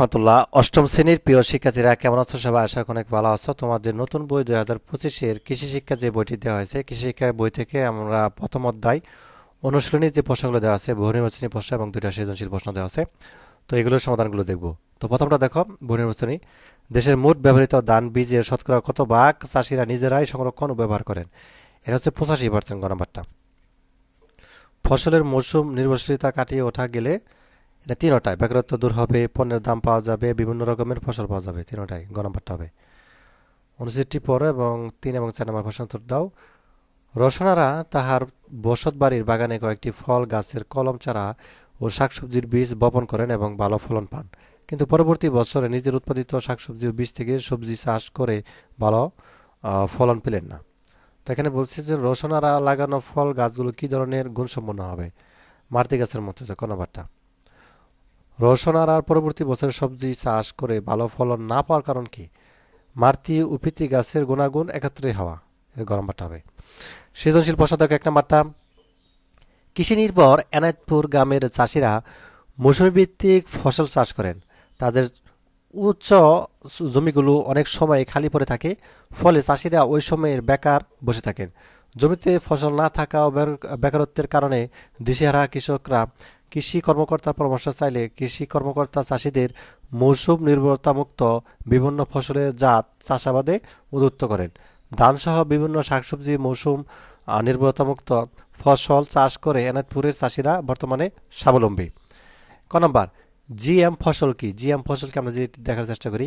রহমতুল্লাহ। অষ্টম শ্রেণির প্রিয় শিক্ষার্থীরা, কেমন আছো সবাই? আশা অনেক ভালো আছো। তোমাদের নতুন বই দুই হাজার পঁচিশের কৃষি শিক্ষা যে বইটি দেওয়া হয়েছে, কৃষি শিক্ষা বই থেকে আমরা প্রথম অধ্যায়, অনুশীলনীর যে প্রশ্নগুলো দেওয়া আছে, বহু নির্বাচনী প্রশ্ন এবং দুইটা সৃজনশীল প্রশ্ন দেওয়া আছে, তো এগুলোর সমাধানগুলো দেখব। তো প্রথমটা দেখো, বহু নির্বাচনী। দেশের মোট ব্যবহৃত ধান বীজের শতকরা কত ভাগ চাষিরা নিজেরাই সংরক্ষণ ও ব্যবহার করেন? এটা হচ্ছে পঁচাশি পার্সেন্ট গ নাম্বারটা। ফসলের মৌসুম নির্ভরশীলতা কাটিয়ে ওঠা গেলে এটা তিনটায়। বেকারত্ব দূর হবে, পণ্যের দাম পাওয়া যাবে, বিভিন্ন রকমের ফসল পাওয়া যাবে, তিনটায়, গ নাম্বারটা হবে। উনষাটটি পরে এবং তিন এবং চার নম্বর প্রশ্ন উত্তর দাও। রসনারা তাহার বসত বাড়ির বাগানে কয়েকটি ফল, গাছের কলম, চারা ও শাকসবজির বীজ বপন করেন এবং ভালো ফলন পান। কিন্তু পরবর্তী বছরে নিজের উৎপাদিত শাকসবজি ও বীজ থেকে সবজি চাষ করে ভালো ফলন পেলেন না। তো এখানে বলছে যে রসনারা লাগানো ফল গাছগুলো কি ধরনের গুণসম্পন্ন হবে? মারতি গাছের মতো যে কোনোবারটা রসনারার পরবর্তী বছর সবজি চাষ করে ভালো ফলন না পাওয়ার কারণ কি? মারতি উপিতি গাছের গুণাগুণ একত্রে হওয়া। গরম বাটা হবে। সৃজনশীল প্রশ্ন দেখো এক নাম্বারটা। কৃষি নির্ভর এনায়তপুর গ্রামের চাষিরা মৌসুমি ভিত্তিক ফসল চাষ করেন। তাদের উচ্চ জমিগুলো অনেক সময় খালি পড়ে থাকে, ফলে চাষিরা ওই সময়ের বেকার বসে থাকেন। জমিতে ফসল না থাকা বেকারত্বের কারণে দিশেহারা কৃষকরা কৃষি কর্মকর্তার পরামর্শ চাইলে কৃষি কর্মকর্তা চাষিদের মৌসুম নির্ভরতামুক্ত বিভিন্ন ফসলের জাত চাষাবাদে উদ্বুদ্ধ করেন। ধানসহ বিভিন্ন শাকসবজি মৌসুম নির্ভরতামুক্ত ফসল চাষ করে এনায়তপুরের চাষিরা বর্তমানে স্বাবলম্বী। ক নম্বর, জিএম ফসল কি? জিএম ফসলকে আমরা যে দেখার চেষ্টা করি?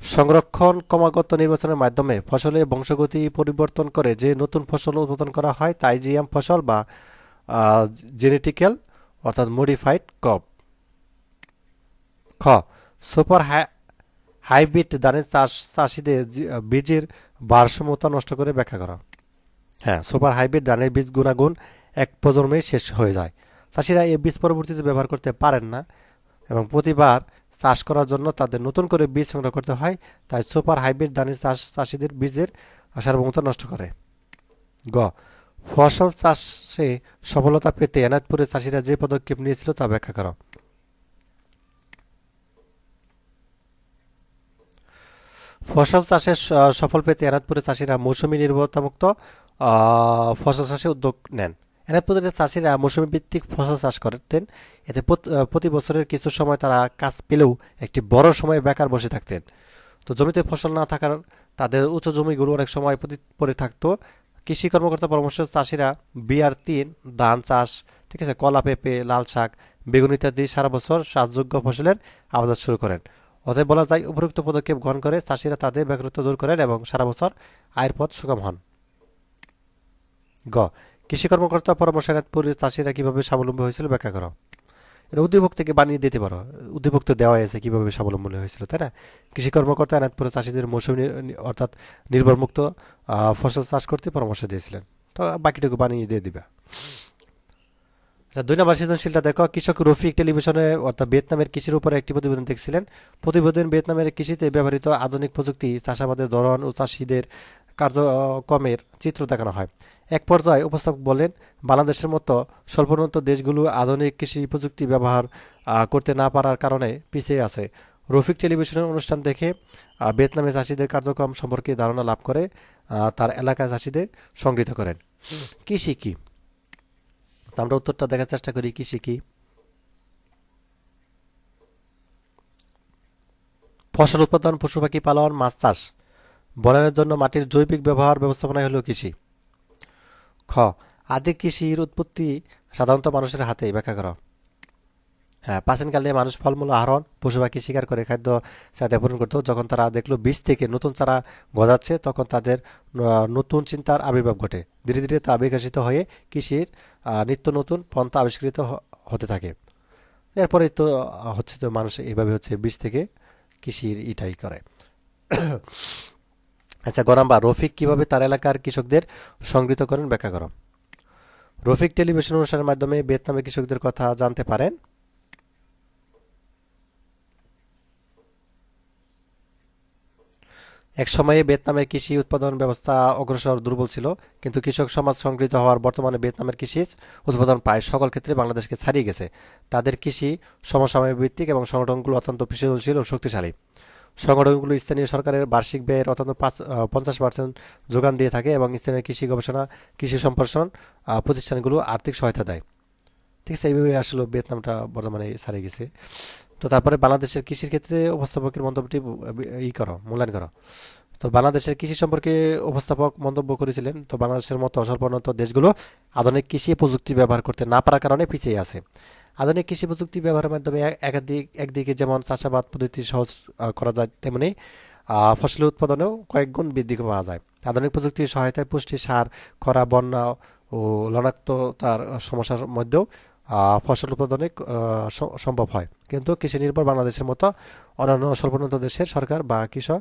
সংরক্ষণ ক্রমাগত নির্বাচনের মাধ্যমে ফসলের বংশগতি পরিবর্তন করে যে নতুন ফসল উৎপাদন করা হয়, তাই জিএম ফসল বা জেনেটিক্যাল অর্থাৎ মডিফাইড ক্রপ খ সুপার হাইব্রিড ধানের চাষ, চাষিদের বীজের ভারসাম্যতা নষ্ট করে ব্যাখ্যা করা। হ্যাঁ সুপার হাইব্রিড ধানের বীজ গুণাগুণ এক প্রজন্মে শেষ হয়ে যায়। চাষিরা এই বীজ পরবর্তীতে ব্যবহার করতে পারেন না এবং প্রতিবার চাষ করার জন্য তাদের নতুন করে বীজ সংগ্রহ করতে হয়, তাই সুপার হাইব্রিড ধানের চাষ, চাষিদের বীজের সার্বভৌমতা নষ্ট করে। গ ফসল চাষে সফলতা পেতে এনায়তপুরের চাষিরা যে পদক্ষেপ নিয়েছিল তা ব্যাখ্যা করো। ফসল চাষে সফল পেতে এনায়তপুরের চাষিরা মৌসুমী নির্ভরতামুক্ত ফসল চাষে উদ্যোগ নেন। এনায়তপুরের চাষিরা মৌসুমী ভিত্তিক ফসল চাষ করতেন। এতে প্রতি বছরের কিছু সময় তারা কাজ পেলেও একটি বড় সময় বেকার বসে থাকতেন। তো জমিতে ফসল না থাকার, তাদের উঁচু জমিগুলো অনেক সময় পড়ে থাকতো। কৃষি কর্মকর্তা পরামর্শ চাষিরা বিআর তিন, ধান চাষ, ঠিক আছে, কলা, পেঁপে, লাল শাক, বেগুন ইত্যাদি সারা বছর চাষযোগ্য ফসলের আবাদ শুরু করেন। অতএব বলা যায় উপযুক্ত পদক্ষেপ গ্রহণ করে চাষিরা তাদের বেকারত্ব দূর করেন এবং সারা বছর আয়ের পথ সুগম হন। গ, কৃষি কর্মকর্তা পরামর্শ চাষিরা কীভাবে স্বাবলম্বী হয়েছিল ব্যাখ্যা করো। এটা উদ্দীপক থেকে বানিয়ে দিতে পারো। তো দেওয়া আছে কীভাবে স্বাবলম্বী হয়েছিল, তাই না? কৃষি কর্মকর্তা এনায়তপুরের চাষিদের মৌসুমী অর্থাৎ নির্ভরমুক্ত ফসল চাষ করতে পরামর্শ দিয়েছিলেন। তো বাকিটুকু বানিয়ে দিয়ে দিবা। আচ্ছা দুই নম্বর সৃজনশীলটা দেখো। কৃষক রফিক টেলিভিশনে, অর্থাৎ ভিয়েতনামের কৃষির উপরে একটি প্রতিবেদন দেখছিলেন। প্রতিবেদন ভিয়েতনামের কৃষিতে ব্যবহৃত আধুনিক প্রযুক্তি, চাষাবাদের ধরন ও চাষিদের কার্যক্রমের চিত্র দেখানো হয়। এক পর্যায়ে উপস্থাপক বলেন বাংলাদেশের মতো স্বল্পোন্নত দেশগুলো আধুনিক কৃষি প্রযুক্তি ব্যবহার করতে না পারার কারণে পিছিয়ে আছে। রফিক টেলিভিশনের অনুষ্ঠান দেখে আহ, ভিয়েতনামের চাষিদের কার্যক্রম সম্পর্কে ধারণা লাভ করে তার এলাকায় চাষিদের সংগৃহীত করেন। কৃষি কি? আমরা উত্তরটা দেখার চেষ্টা করি কৃষি কি? ফসল উৎপাদন পশু পাখি পালন মাছ চাষ। বনায়নের জন্য মাটির জৈবিক ব্যবহার ব্যবস্থাপনাই হলো কৃষি। আদি কৃষির উৎপত্তি সাধারণত মানুষের হাতে ব্যাখ্যা করা হ্যাঁ প্রাচীনকালে মানুষ ফলমূল আহরণ পশু পাখি শিকার করে খাদ্য চাহিদা পূরণ করতো যখন তারা দেখল বীজ থেকে নতুন চারা গজাচ্ছে, তখন তাদের নতুন চিন্তার আবির্ভাব ঘটে। ধীরে ধীরে তা বিকশিত হয়ে কৃষির নিত্য নতুন পন্থা আবিষ্কৃত হতে থাকে। এরপরে তো হচ্ছে তো মানুষ এইভাবে হচ্ছে বীজ থেকে কৃষির ইটাই করে। আচ্ছা গরাম্বা রফিক কীভাবে তার এলাকার কৃষকদের সংগৃহীত করেন? ব্যাখ্যা করো। রফিক টেলিভিশন অনুষ্ঠানের মাধ্যমে ভিয়েতনামের কৃষকদের কথা জানতে পারেন। এক সময়ে ভিয়েতনামের কৃষি উৎপাদন ব্যবস্থা অগ্রসর, দুর্বল ছিল, কিন্তু কৃষক সমাজ সংগঠিত হওয়ার বর্তমানে ভিয়েতনামের কৃষি উৎপাদন প্রায় সকল ক্ষেত্রে বাংলাদেশকে ছাড়িয়ে গেছে। তাদের কৃষি সমসাময়িক ভিত্তিক এবং সংগঠনগুলো অত্যন্ত সৃজনশীল ও শক্তিশালী। সংগঠনগুলো স্থানীয় সরকারের বার্ষিক ব্যয়ের অত্যন্ত পাঁচ পঞ্চাশ পার্সেন্ট যোগান দিয়ে থাকে এবং স্থানীয় কৃষি গবেষণা, কৃষি সম্প্রসারণ প্রতিষ্ঠানগুলো আর্থিক সহায়তা দেয়। ঠিক আছে এইভাবে আসলে ভিয়েতনামটা বর্তমানে ছাড়িয়ে গেছে। তো তারপরে বাংলাদেশের কৃষির ক্ষেত্রে উপস্থাপকের মন্তব্যটি ই করো, মূল্যায়ন করো। তো বাংলাদেশের কৃষি সম্পর্কে উপস্থাপক মন্তব্য করেছিলেন, তো বাংলাদেশের মতো অসম্পন্নত দেশগুলো আধুনিক কৃষি প্রযুক্তি ব্যবহার করতে না পারার কারণে পিছিয়ে আছে। আধুনিক কৃষি প্রযুক্তি ব্যবহারের মাধ্যমে এক- একাধিক একদিকে যেমন চাষাবাদ পদ্ধতি সহজ করা যায়, তেমনি ফসল উৎপাদনেও কয়েক গুণ বৃদ্ধি পাওয়া যায়। আধুনিক প্রযুক্তির সহায়তায় পুষ্টি সার খরা বন্যা ও লবণাক্ততার সমস্যার মধ্যেও ফসল উৎপাদনে সম্ভব হয়। কিন্তু কৃষি নির্ভর বাংলাদেশের মতো অন্যান্য স্বল্পোন্নত দেশের সরকার বা কৃষক